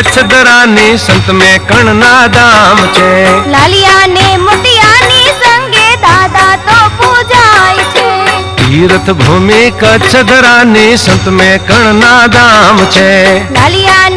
તીર્થ ભૂમિ કચ્છ દરાની સંત મેં કણના દામ છે. લાલિયા ને મોતિયાની સંગે દાદા તો પૂજાય છે. તીર્થ ભૂમિ કચ્છ દરાની સંત મેં કણના દામ છે. લાલિયા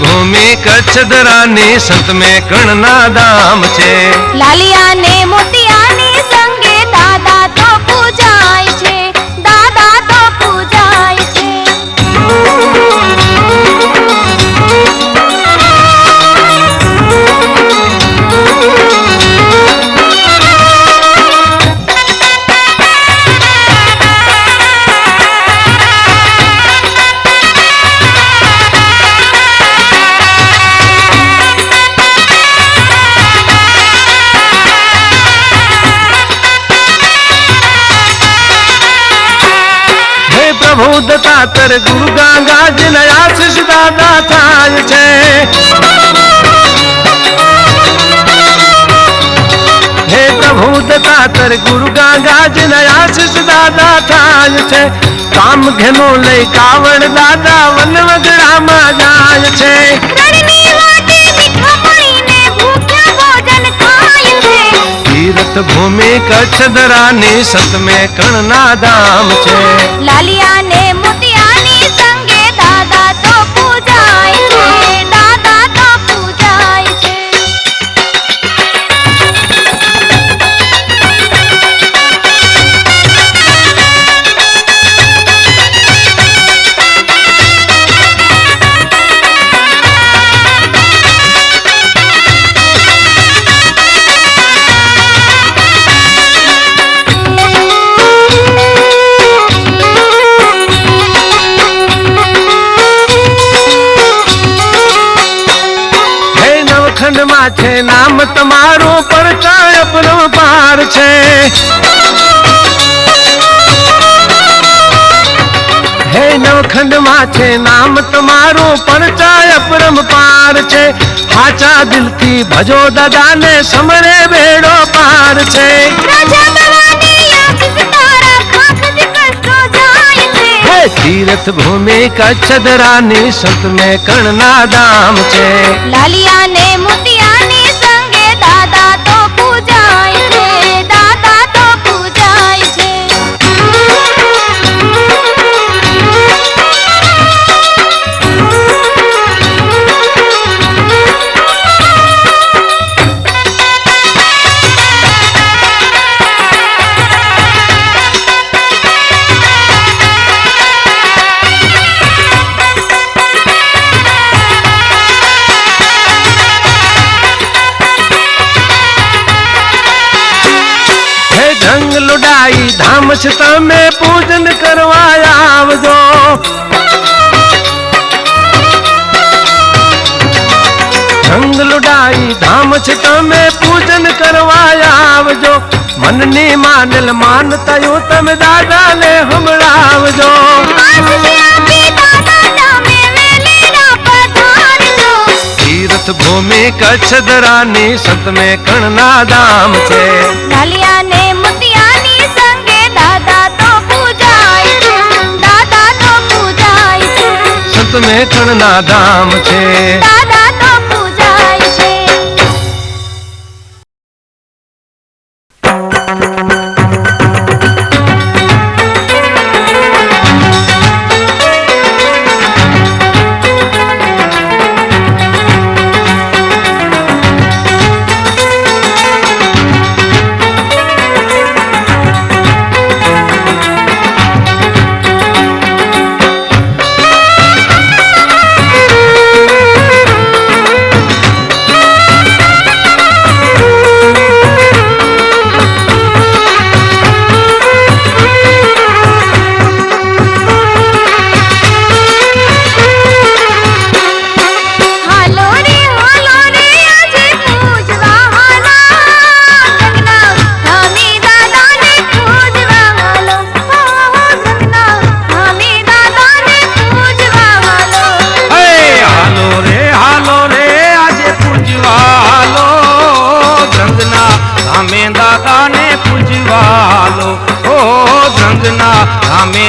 ભૂમિ કચ્છ દરાની સંત મે કણના ધામ છે. લાલિયા ને મોતિયાની સંગે દાદા તો પૂજાય છે. હે પ્રભુ દત્તાતર ગુરુ ગંગાજ આશીષ દાદા થાય છે. હે પ્રભુ દત્તાતર ગુરુ ગંગાજ આશીષ દાદા થાય છે. કામ ઘેનો લઈ કાવડ દાદા વન વગડામાં તીર્થ ભૂમિ કચ્છ દરાની સતમે કણના ધામ છે. લાલિયા નવખંડમાં છે નામ તમારું પરચાય પાર છે. હે નવખંડમાં છે નામ તમારું પરચાય પાર છે. હાચા દિલથી ભજો દાદાને સમરે બેડો પાર છે. તીર્થ ભૂમિ કચ્છ દરાની સંત મેં કણના ધામ છે. લાલિયા જંગ લુડાઈ ધામ તમે પૂજન કરવા આવજો. જંગ લુડાઈ ધામ તમે પૂજન કરવા આવજો. મનની માનેલ માનતાયો તમે દાદાને પધારજો તીર્થ ભૂમિ કચ્છ દરાની સતમે કણના ધામ છે. સંત ના ધામ છે.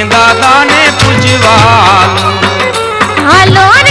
દાદાને પૂજવાનું હાલો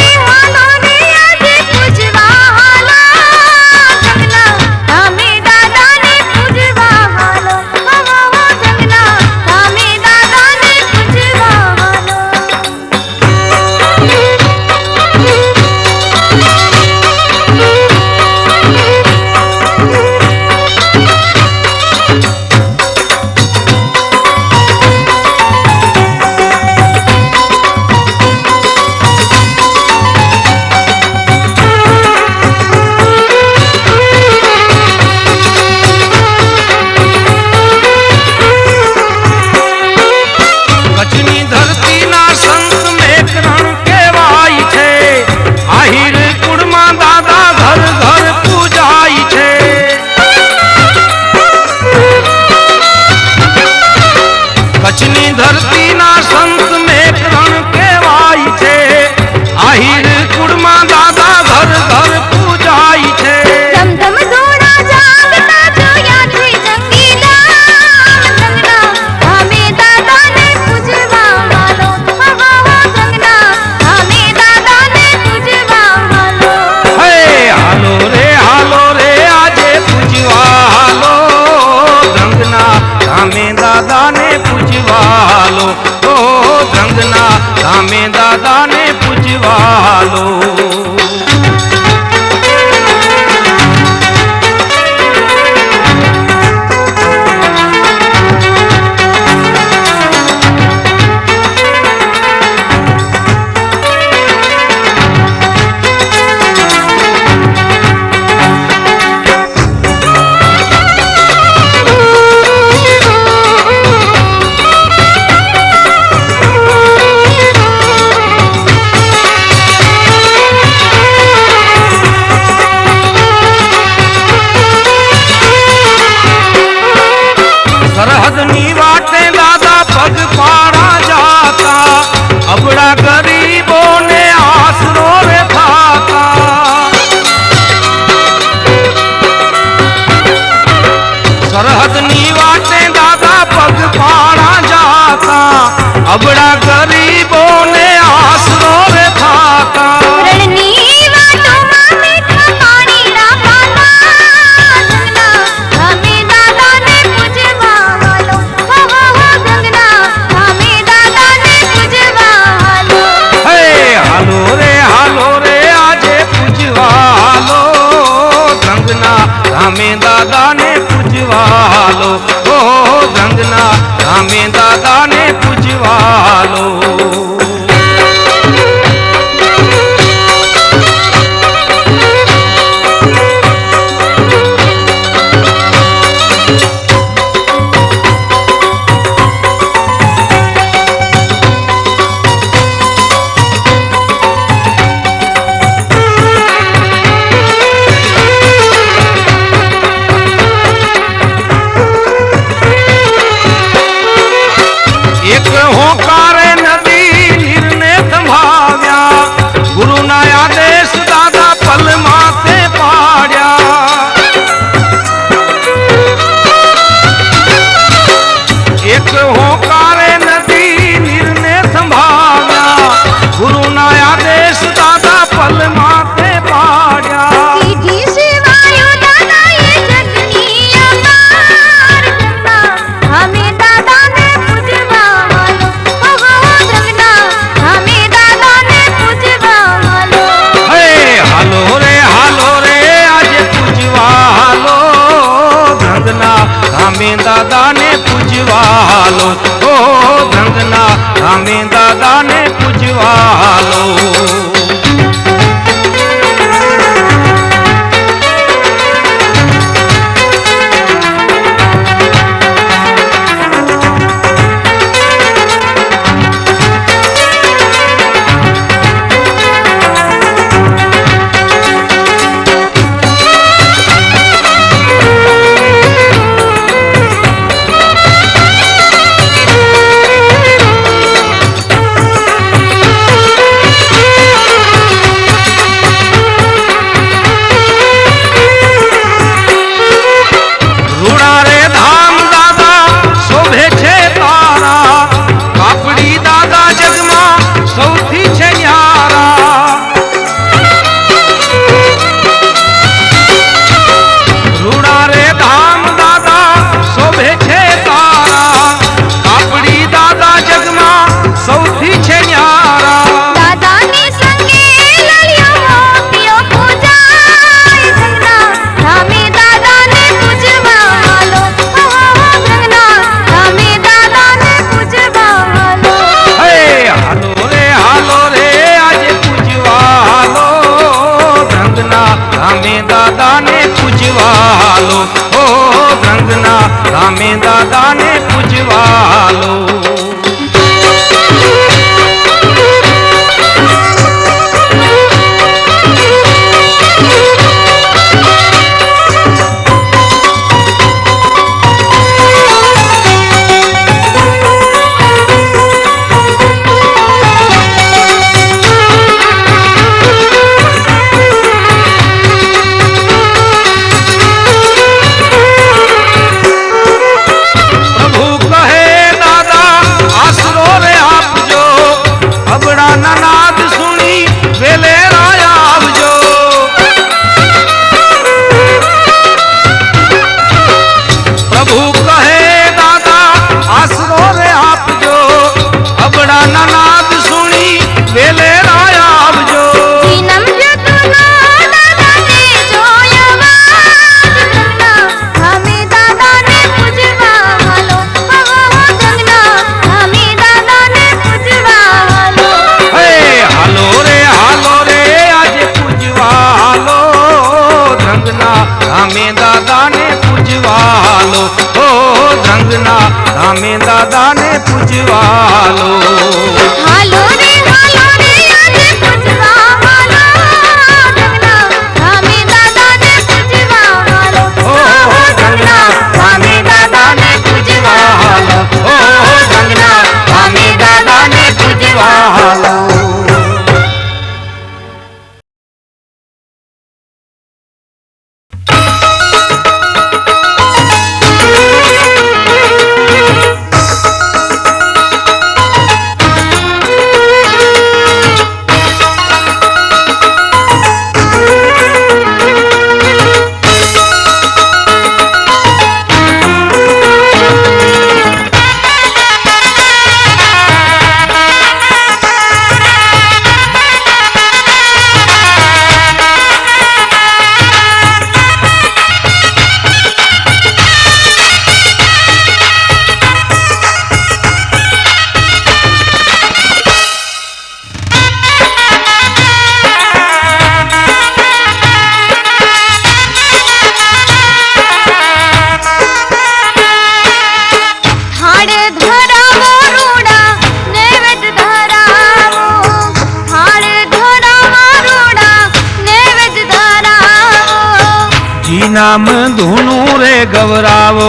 હરિનામ ધૂનું રે ગવરાવો,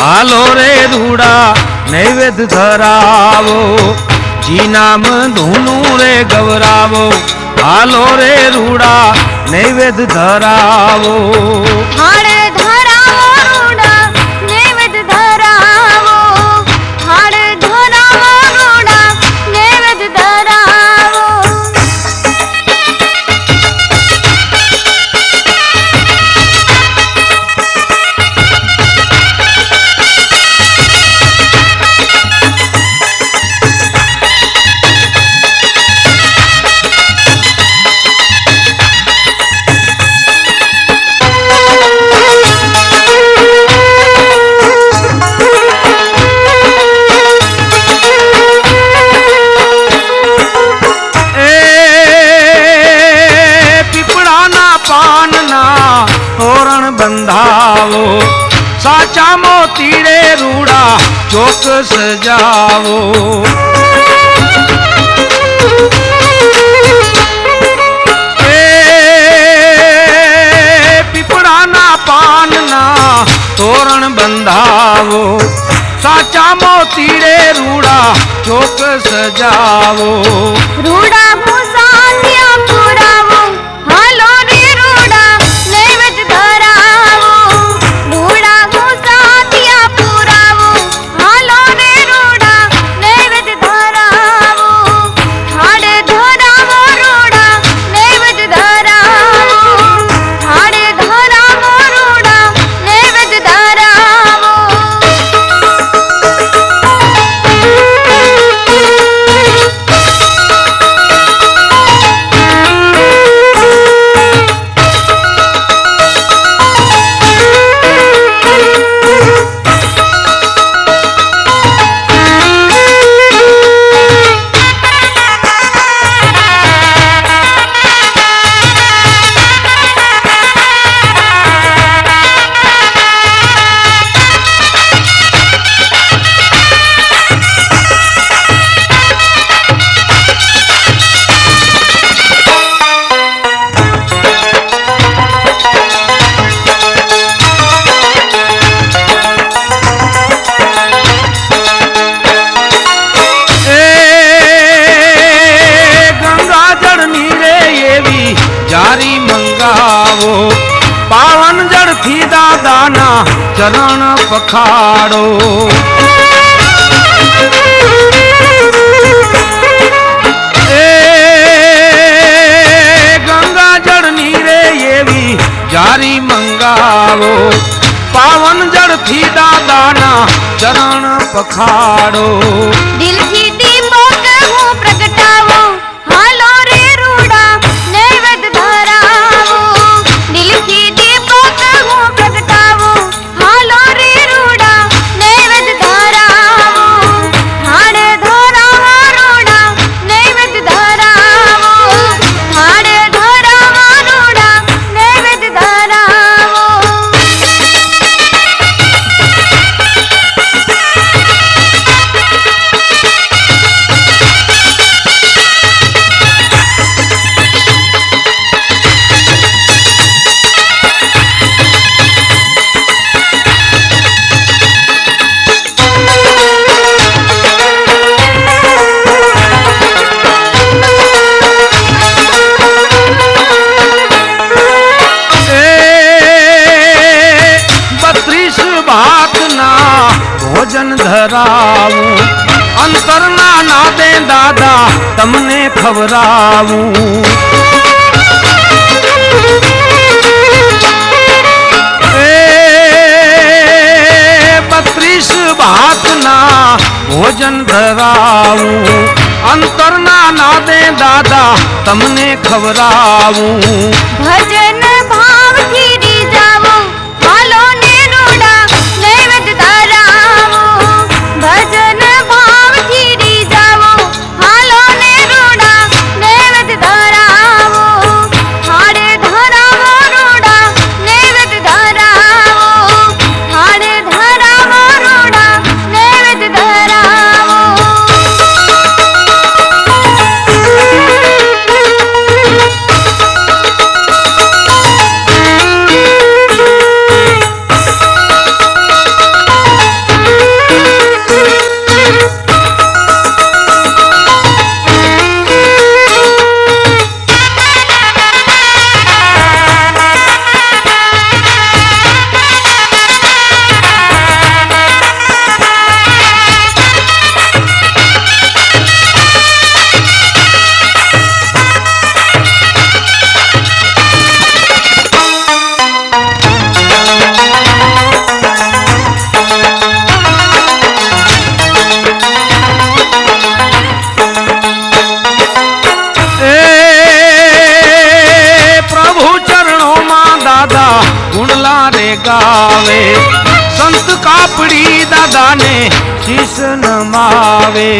હાલો રે ધૂડા, નૈવેદ્ય ધરાવો. જી નામ ધૂનું રે ગવરાવો, હાલો રે રૂડા નૈવેદ્ય ધરાવો. હાડે ચોક સજાવો પીપળાના પાનના તોરણ બંધાવો. સાચા મોતીડે રૂડા ચોક સજાવો રૂડા ચરણ પખાડો. એ ગંગા જળની રે એવી જારી મંગાવો. પાવન જળથી દાદાના ચરણ પખાડો. દિલ ನಾವು કાપડી દાદાને શીશ નમાવે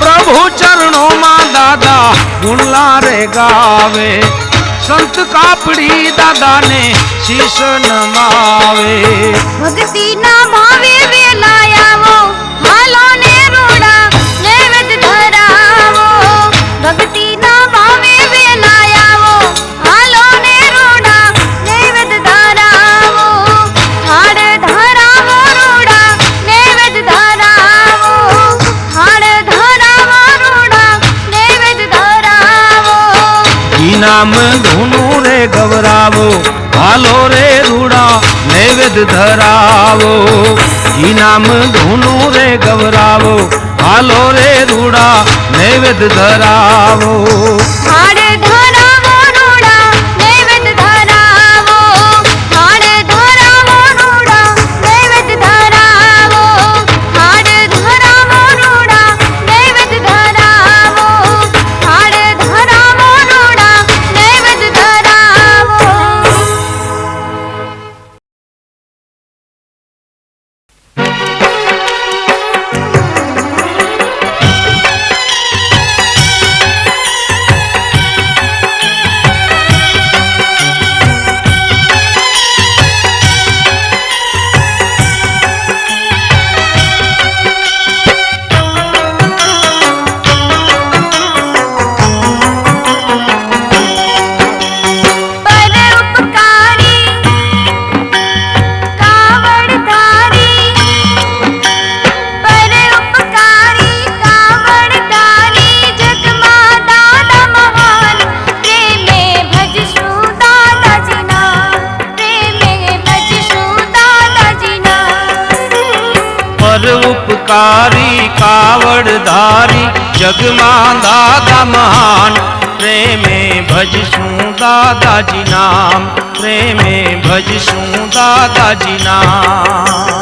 પ્રભુ ચરણોમાં દાદા ગુણલા રે ગાવે. સંત કાપડી દાદાને શીશ નમાવે ભક્તિના ભાવે વેલાયાવો ગવરાવો હાલો રે રૂડા નૈવેદ્ય ધરાવો ઇનામ ધૂનું રે ગવરાવો હાલો રે રૂડા નૈવેદ્ય ધરાવો હાડ ભજશું દાદાજી નામ. પ્રેમે ભજશું દાદાજી નામ.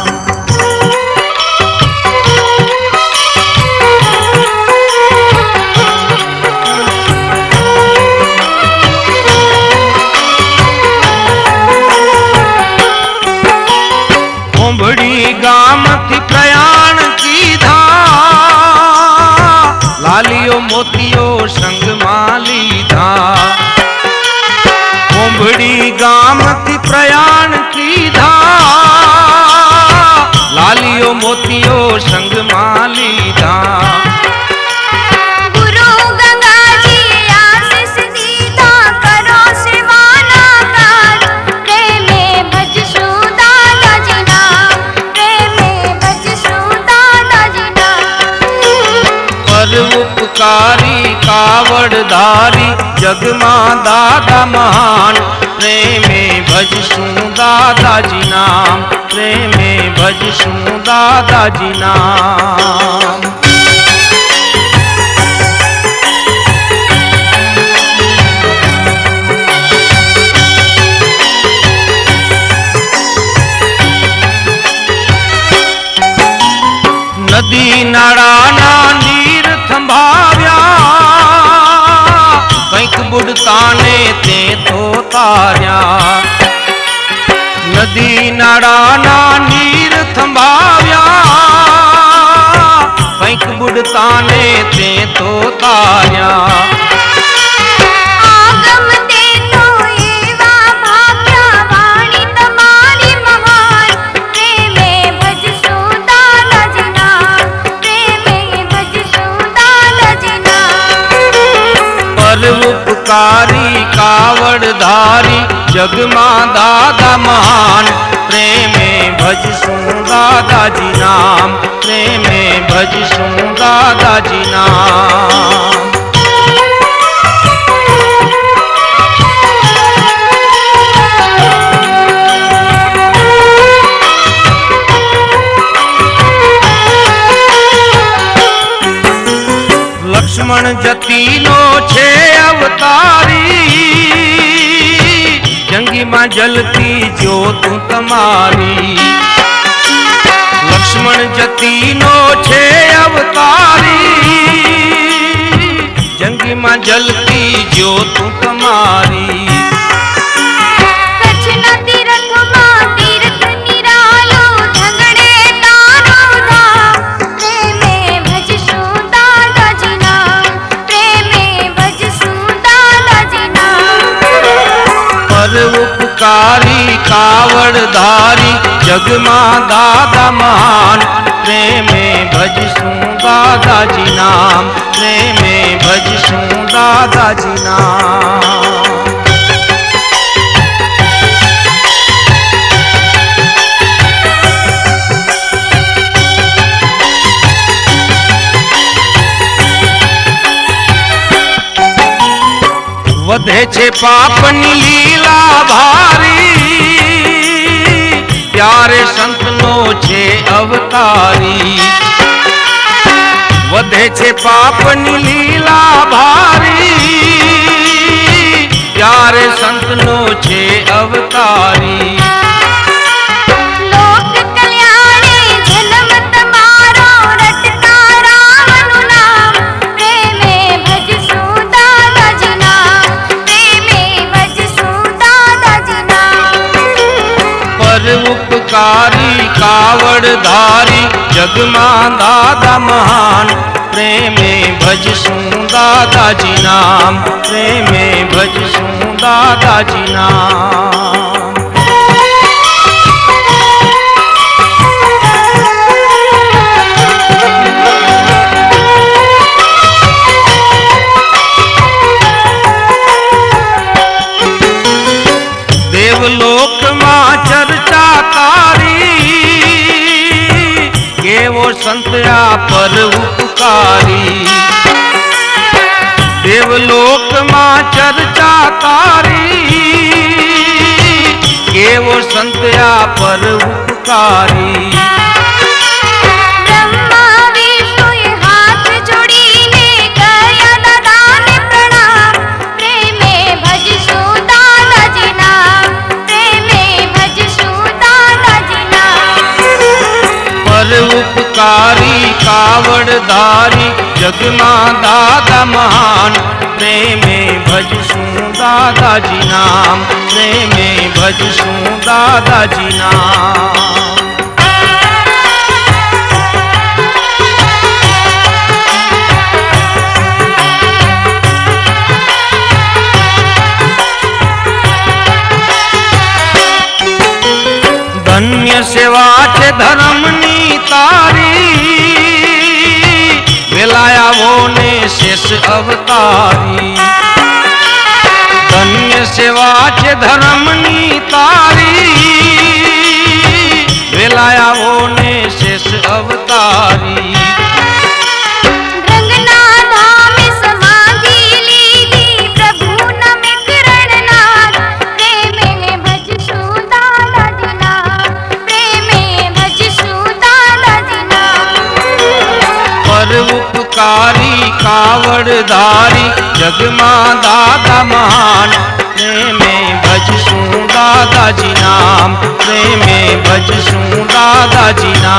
કાવડધારી જગમાં દાદા મહાન. પ્રેમે ભજશું દાદાજી નામ. પ્રેમે ભજશું દાદાજી નામ. નદી નાળાના નીર થંભાવ્યા. કંઈક બુડતાને તે તો તાર્યા નદી નાળાના નીર થંભાવ્યા. કંઈક બુડતાને તે તો તાર્યા ઉપકારી કાવડધારી જગમાં દાદા મહાન પ્રેમે ભજશું દાદાજી નામ પ્રેમે ભજશું દાદાજી નામ લક્ષ્મણ જતીનો છે અવતારી. જંગીમાં જલતી જ્યોત તમારી. લક્ષ્મણ જતીનો છે અવતારી. જંગીમાં જલતી જ્યોતું તમારી. કાવડધારી જગમાં દાદા મહાન પ્રેમે ભજશું દાદાજી નામ પ્રેમે ભજશું દાદાજી નામ વધે છે પાપની લીલા ભારી ત્યારે સંતનો છે અવતારી. વધે છે પાપની લીલા ભારી. ત્યારે સંતનો છે અવતારી? જગમાં દાદા મહાન. પ્રેમે ભજશું દાદાજી નામ. પ્રેમે ભજશું દાદાજી નામ. આ પર ઉપકારી. દેવલોકમાં ચર્ચા તારી. કેવો સંતયા પર ઉપકારી. કાવડધારી જગમાં દાદા મહાન. પ્રેમે ભજશું દાદાજી નામ. પ્રેમે ભજશું દાદાજી નામ. ધન્ય સેવા છે ધર્મની તારી. વેલાયાવો ને શેષ અવતારી. ધન્ય સેવા છે ધર્મની તારી. વેલાયાવો ને શેષ અવતારી. ी कावडी जगमा दादा महान। प्रेमे भज सु दादा जीनाेमे भज सु दादा जीना